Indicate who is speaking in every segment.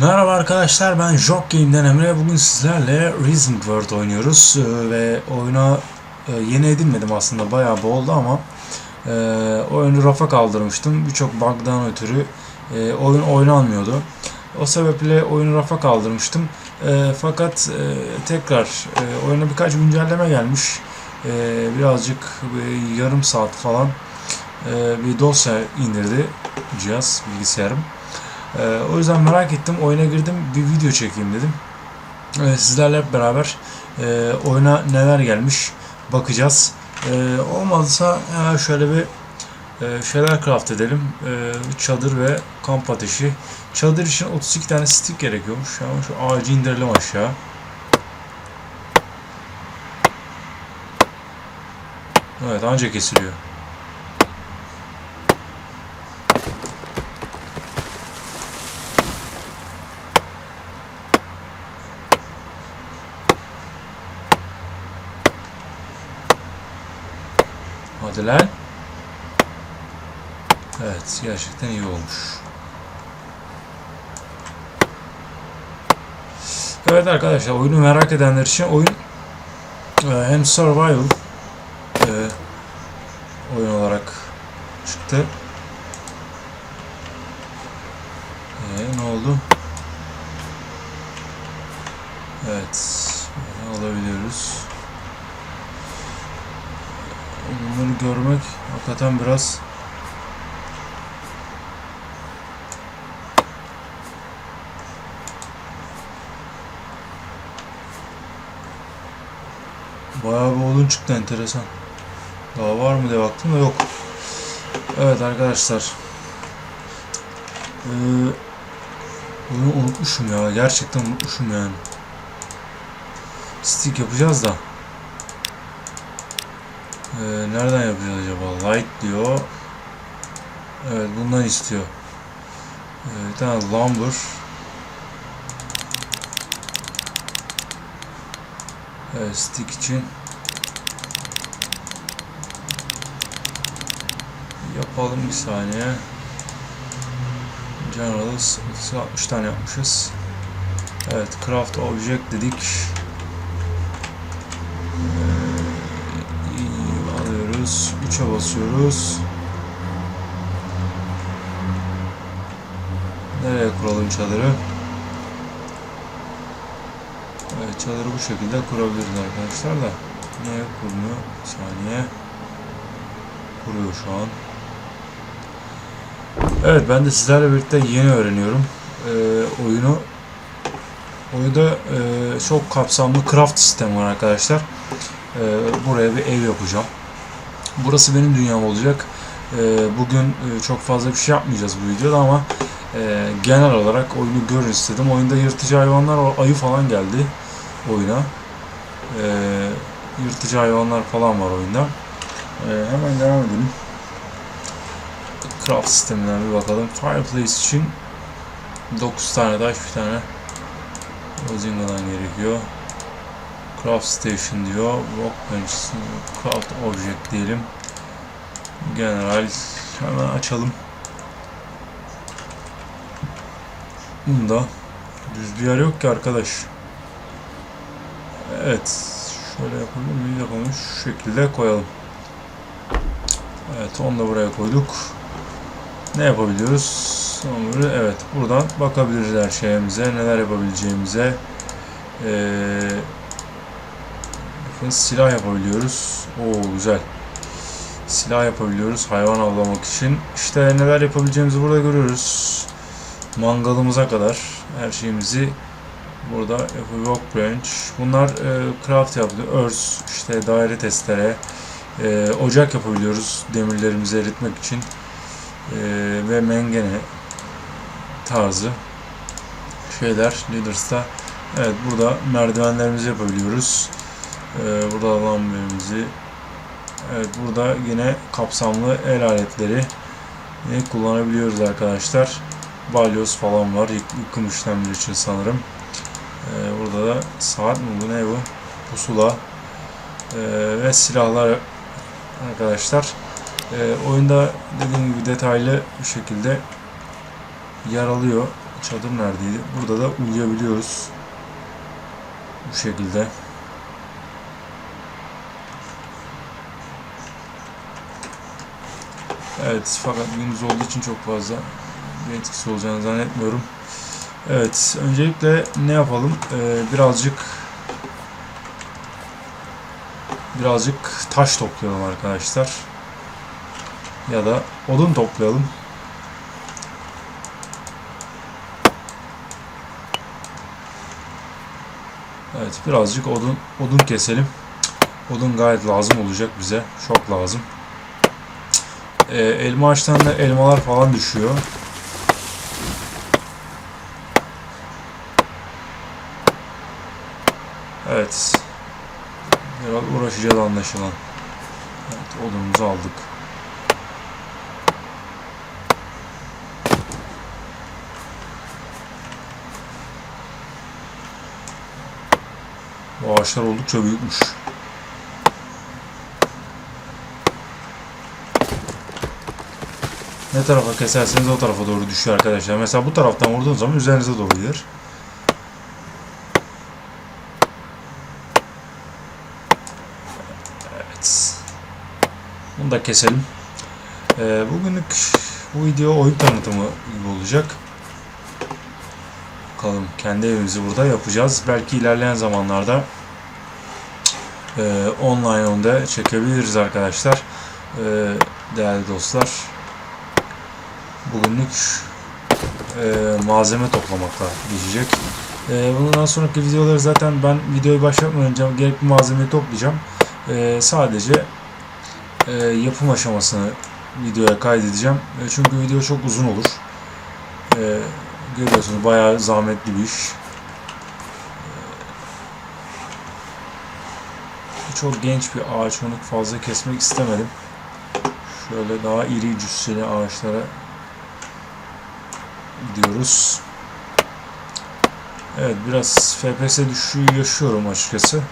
Speaker 1: Merhaba arkadaşlar ben Jock Game'den Emre. Bugün sizlerle Rising World oynuyoruz Ee, ve oyuna e, yeni edinmedim aslında bayağı boldu ama e, oyunu rafa kaldırmıştım. Birçok bug'dan ötürü e, oyun oynanmıyordu. O sebeple oyunu rafa kaldırmıştım. E, fakat e, tekrar e, oyuna birkaç güncelleme gelmiş. E, birazcık bir yarım saat falan e, bir dosya indirdi cihaz, bilgisayarım. Ee, o yüzden merak ettim. Oyuna girdim. Bir video çekeyim dedim. Ee, sizlerle hep beraber e, oyuna neler gelmiş bakacağız. Ee, olmazsa hemen şöyle bir e, şeyler craft edelim. Ee, çadır ve kamp ateşi. Çadır için 32 tane stick gerekiyormuş. Ama şu ağacı indirelim aşağı. Evet anca kesiliyor. Lan. Evet gerçekten iyi olmuş. Evet arkadaşlar oyunu merak edenler için oyun e, hem survival e, oyun olarak çıktı. E, ne oldu? Evet. Böyle alabiliyoruz. Bunları görmek hakikaten biraz Bayağı bir odun çıktı enteresan. Daha var mı diye baktım da yok. Evet arkadaşlar. Ee, oyunu unutmuşum ya. Gerçekten unutmuşum yani. Stick yapacağız da. Ee, nereden yapacağız acaba? Light diyor. Evet bundan istiyor. Ee, bir tane lumber. Evet stick için. Yapalım bir saniye. Generals 60 tane yapmışız. Evet craft object dedik. 3'e basıyoruz. Nereye kuralım çadırı? Evet çadırı bu şekilde kurabiliriz arkadaşlar da. Niye kurmuyor? Bir saniye. Kuruyor şu an. Evet ben de sizlerle birlikte yeni öğreniyorum ee, oyunu. Oyunda e, çok kapsamlı craft sistemi var arkadaşlar. Ee, buraya bir ev yapacağım. Burası benim dünyam olacak. Ee, bugün e, çok fazla bir şey yapmayacağız bu videoda ama e, genel olarak oyunu görün istedim. Oyunda yırtıcı hayvanlar, ayı falan geldi oyuna. Ee, yırtıcı hayvanlar falan var oyunda. Ee, hemen devam edelim. Craft sisteminden bir bakalım. Fireplace için 9 tane taş, bir tane Ozinga'dan gerekiyor. Craft Station diyor. Workbench, Craft Object diyelim. General hemen açalım. Bunda düz bir yer yok ki arkadaş. Evet. Şöyle yapalım. Bir yapalım. Şu şekilde koyalım. Evet onu da buraya koyduk. Ne yapabiliyoruz? Onları evet buradan bakabiliriz her şeyimize. Neler yapabileceğimize. Ee, bakın silah yapabiliyoruz. Oo güzel. Silah yapabiliyoruz hayvan avlamak için. İşte neler yapabileceğimizi burada görüyoruz. Mangalımıza kadar her şeyimizi burada workbench. Bunlar e, craft yapılıyor. Örs, işte daire testere, e, ocak yapabiliyoruz demirlerimizi eritmek için. E, ve mengene tarzı şeyler Leaders'ta. Evet burada merdivenlerimizi yapabiliyoruz. Ee, burada lamberimizi Evet burada yine kapsamlı el aletleri yine kullanabiliyoruz arkadaşlar. Balyoz falan var yık- yıkım işlemleri için sanırım. Ee, burada da saat mi bu ne bu? Pusula Ee, ve silahlar arkadaşlar. Oyunda dediğim gibi detaylı bir şekilde yer alıyor çadır neredeydi? Burada da uyuyabiliyoruz. Bu şekilde. Evet fakat gündüz olduğu için çok fazla bir etkisi olacağını zannetmiyorum. Evet öncelikle ne yapalım? Ee, birazcık birazcık taş toplayalım arkadaşlar. Ya da odun toplayalım. Evet birazcık odun odun keselim. Odun gayet lazım olacak bize. Çok lazım. Ee, elma ağaçlarında elmalar falan düşüyor. Evet. Biraz uğraşacağız anlaşılan. Evet, odunumuzu aldık. Bu ağaçlar oldukça büyükmüş. Ne tarafa keserseniz o tarafa doğru düşüyor arkadaşlar. Mesela bu taraftan vurduğunuz zaman üzerinize doğru gelir. Evet. Bunu da keselim. Ee, bugünlük bu video oyun tanıtımı gibi olacak. Bakalım kendi evimizi burada yapacağız. Belki ilerleyen zamanlarda e, online onda çekebiliriz arkadaşlar. E, değerli dostlar. Bugünlük e, malzeme toplamakla geçecek. E, bundan sonraki videoları zaten ben videoyu başlatmadan önce gerekli malzemeyi toplayacağım. E, sadece e, yapım aşamasını videoya kaydedeceğim. E, çünkü video çok uzun olur. E, görüyorsunuz bayağı zahmetli bir iş. E, çok genç bir ağaç onu fazla kesmek istemedim. Şöyle daha iri cüsseli ağaçlara gidiyoruz. Evet biraz FPS düşüşü yaşıyorum açıkçası.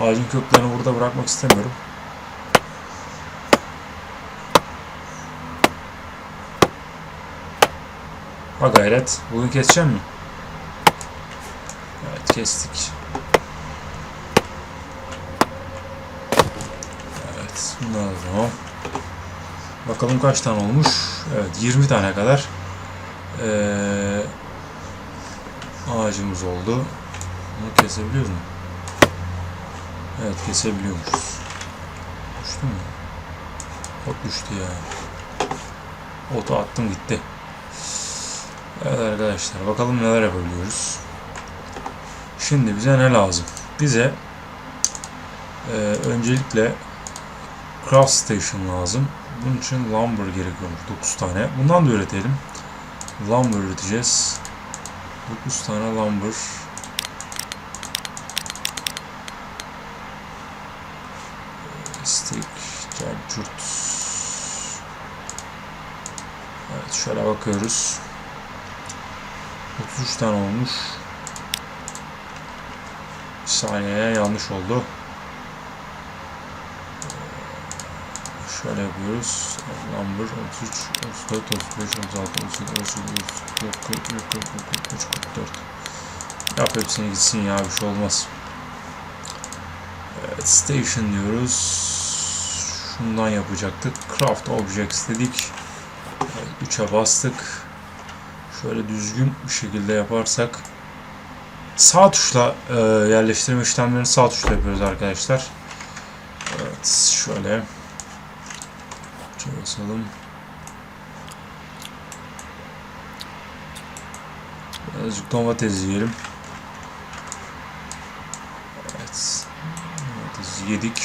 Speaker 1: Ağacın köklerini burada bırakmak istemiyorum. Ha gayret. Bugün keseceğim mi? Evet kestik. Tamam. Bakalım kaç tane olmuş. Evet 20 tane kadar ee, ağacımız oldu. Bunu kesebiliyor muyum? Evet kesebiliyormuşuz. Düştü mü? Ot düştü ya. Otu attım gitti. Evet arkadaşlar bakalım neler yapabiliyoruz. Şimdi bize ne lazım? Bize e, öncelikle craft station lazım. Bunun için lumber gerekiyormuş 9 tane. Bundan da üretelim. Lumber üreteceğiz. 9 tane lumber. Stick, carcut. Evet şöyle bakıyoruz. 33 tane olmuş. Bir saniye yanlış oldu. Şöyle yapıyoruz. Number 33, 34, 35, 36, 38, 38, 34, 40, 41, 42, 43, 44. Yap hepsini gitsin ya bir şey olmaz. Evet, station diyoruz. Şundan yapacaktık. Craft objects dedik. Evet, 3'e bastık. Şöyle düzgün bir şekilde yaparsak sağ tuşla e, yerleştirme işlemlerini sağ tuşla yapıyoruz arkadaşlar. Evet, şöyle Şöyle basalım. Birazcık domates yiyelim. Evet. Domates yedik.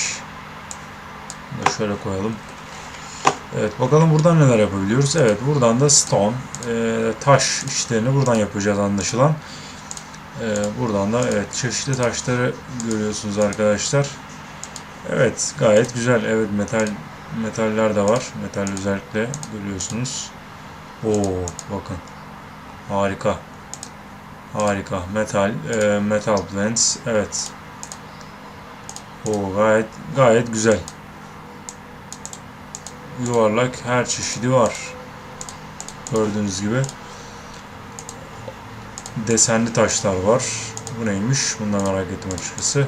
Speaker 1: Bunu da şöyle koyalım. Evet bakalım buradan neler yapabiliyoruz. Evet buradan da stone, e, taş işlerini buradan yapacağız anlaşılan. E, buradan da evet çeşitli taşları görüyorsunuz arkadaşlar. Evet gayet güzel. Evet metal metaller de var. Metal özellikle görüyorsunuz. Oo bakın. Harika. Harika. Metal e, metal blends. Evet. O gayet gayet güzel. yuvarlak her çeşidi var. Gördüğünüz gibi. Desenli taşlar var. Bu neymiş? Bunu da merak ettim açıkçası.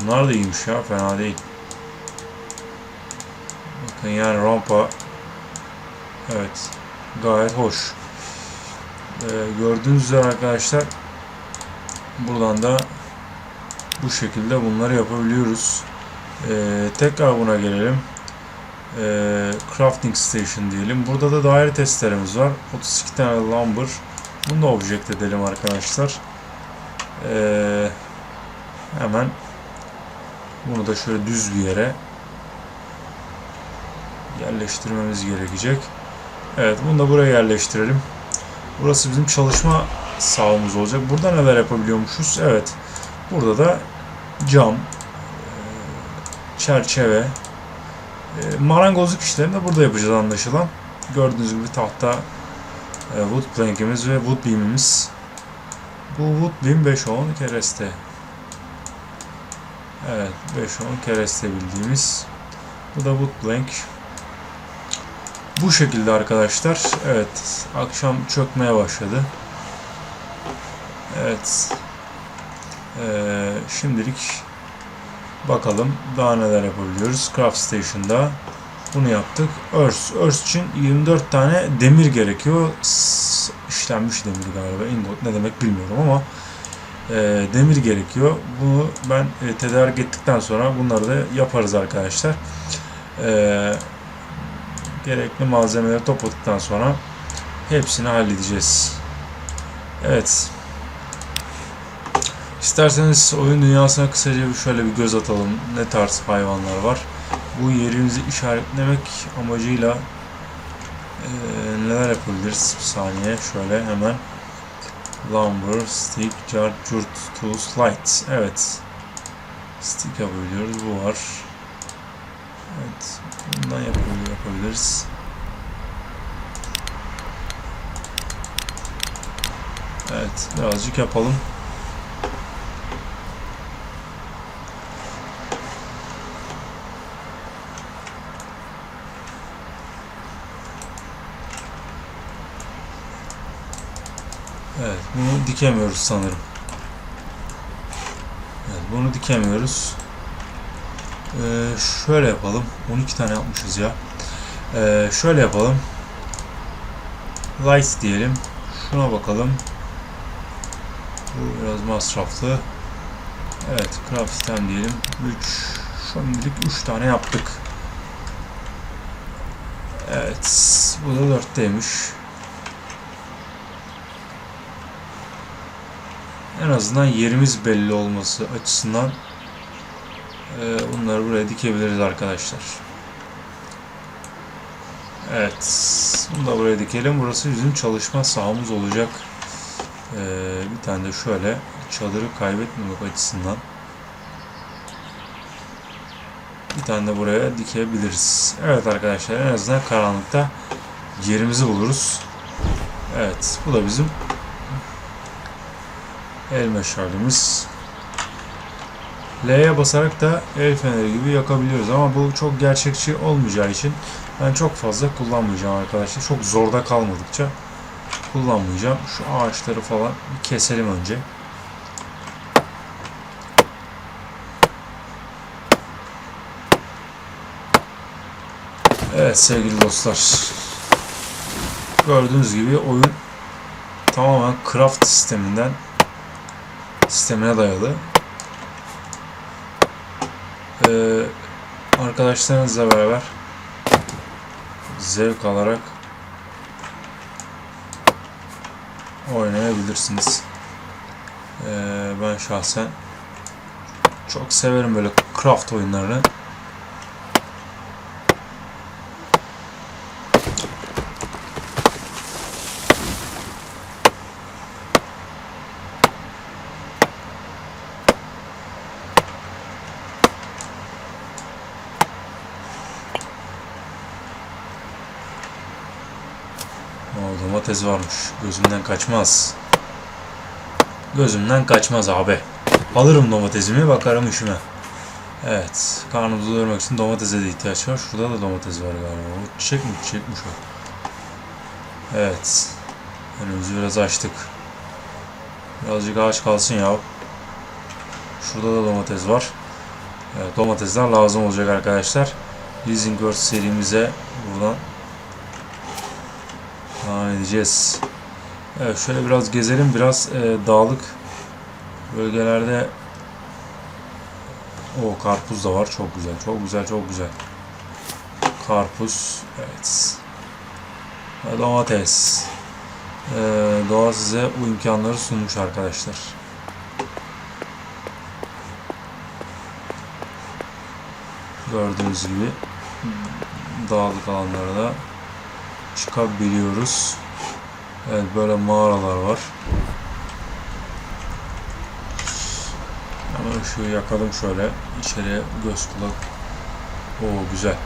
Speaker 1: Bunlar da iyiymiş ya. Fena değil. Yani rampa Evet. Gayet hoş. Ee, gördüğünüz üzere arkadaşlar buradan da bu şekilde bunları yapabiliyoruz. Ee, tekrar buna gelelim. Ee, crafting station diyelim. Burada da daire testlerimiz var. 32 tane lumber. Bunu da object edelim arkadaşlar. Ee, hemen bunu da şöyle düz bir yere yerleştirmemiz gerekecek. Evet bunu da buraya yerleştirelim. Burası bizim çalışma sahamız olacak. Burada neler yapabiliyormuşuz? Evet. Burada da cam, e, çerçeve, e, marangozluk işlerini de burada yapacağız anlaşılan. Gördüğünüz gibi tahta e, wood plank'imiz ve wood beam'imiz. Bu wood beam 5-10 kereste. Evet 5-10 kereste bildiğimiz. Bu da wood plank. Bu şekilde arkadaşlar. Evet. Akşam çökmeye başladı. Evet. Ee, şimdilik bakalım daha neler yapabiliyoruz. Craft Station'da bunu yaptık. Earth. Earth için 24 tane demir gerekiyor. İşlenmiş demir galiba. Ingot ne demek bilmiyorum ama e, demir gerekiyor. Bunu ben e, tedarik ettikten sonra bunları da yaparız arkadaşlar. Eee gerekli malzemeleri topladıktan sonra hepsini halledeceğiz. Evet. İsterseniz oyun dünyasına kısaca bir şöyle bir göz atalım. Ne tarz hayvanlar var. Bu yerimizi işaretlemek amacıyla e, neler yapabiliriz? Bir saniye şöyle hemen lumber, stick, jar, jurt, tools, light. Evet. Stick yapabiliyoruz. Bu var. Evet. Bundan yapabilir, yapabiliriz. Evet. Birazcık yapalım. Evet. Bunu dikemiyoruz sanırım. Evet. Bunu dikemiyoruz. Ee, şöyle yapalım. 12 tane yapmışız ya. Ee, şöyle yapalım. Lights diyelim. Şuna bakalım. Bu biraz masraflı. Evet, craft sistem diyelim. 3 şimdilik 3 tane yaptık. Evet, bu da 4'teymiş. En azından yerimiz belli olması açısından bunları buraya dikebiliriz arkadaşlar. Evet. Bunu da buraya dikelim. Burası bizim çalışma sahamız olacak. Ee, bir tane de şöyle çadırı kaybetmemek açısından bir tane de buraya dikebiliriz. Evet arkadaşlar en azından karanlıkta yerimizi buluruz. Evet bu da bizim el meşalimiz. L'ye basarak da el feneri gibi yakabiliyoruz ama bu çok gerçekçi olmayacağı için ben çok fazla kullanmayacağım arkadaşlar. Çok zorda kalmadıkça kullanmayacağım. Şu ağaçları falan bir keselim önce. Evet sevgili dostlar. Gördüğünüz gibi oyun tamamen craft sisteminden sistemine dayalı. Ee, arkadaşlarınızla beraber zevk alarak oynayabilirsiniz. Ee, ben şahsen çok severim böyle craft oyunlarını. O domates varmış. Gözümden kaçmaz. Gözümden kaçmaz abi. Alırım domatesimi bakarım işime. Evet. Karnımızı doyurmak için domatese de ihtiyaç var. Şurada da domates var galiba. O çiçek mi? Çiçekmiş o. Evet. Önümüzü biraz açtık. Birazcık ağaç kalsın ya. Şurada da domates var. Evet, domatesler lazım olacak arkadaşlar. Using Words serimize buradan edeceğiz. Evet şöyle biraz gezelim. Biraz e, dağlık bölgelerde o karpuz da var. Çok güzel. Çok güzel. Çok güzel. Karpuz. Evet. Ve domates. Ee, doğa size bu imkanları sunmuş arkadaşlar. Gördüğünüz gibi dağlık alanlara da çıkabiliyoruz. Evet böyle mağaralar var. Ama ışığı yakalım şöyle. İçeriye göz kulak. Oo güzel.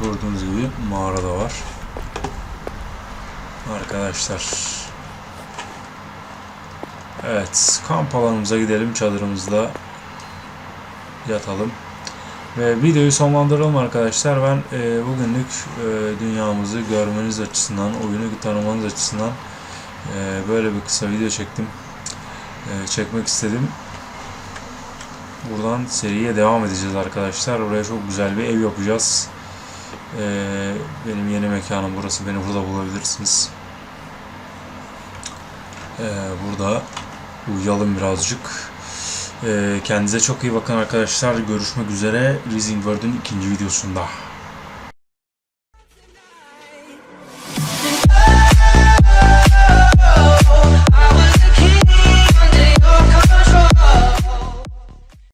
Speaker 1: Gördüğünüz gibi mağara da var. Arkadaşlar. Evet, kamp alanımıza gidelim. Çadırımızda yatalım. Ve videoyu sonlandıralım arkadaşlar. Ben e, bugünlük e, dünyamızı görmeniz açısından, oyunu tanımanız açısından e, böyle bir kısa video çektim. E, çekmek istedim. Buradan seriye devam edeceğiz arkadaşlar. Oraya çok güzel bir ev yapacağız. Ee, benim yeni mekanım burası. Beni burada bulabilirsiniz. Ee, burada uyuyalım birazcık. Ee, kendinize çok iyi bakın arkadaşlar. Görüşmek üzere. Rising World'ün ikinci videosunda.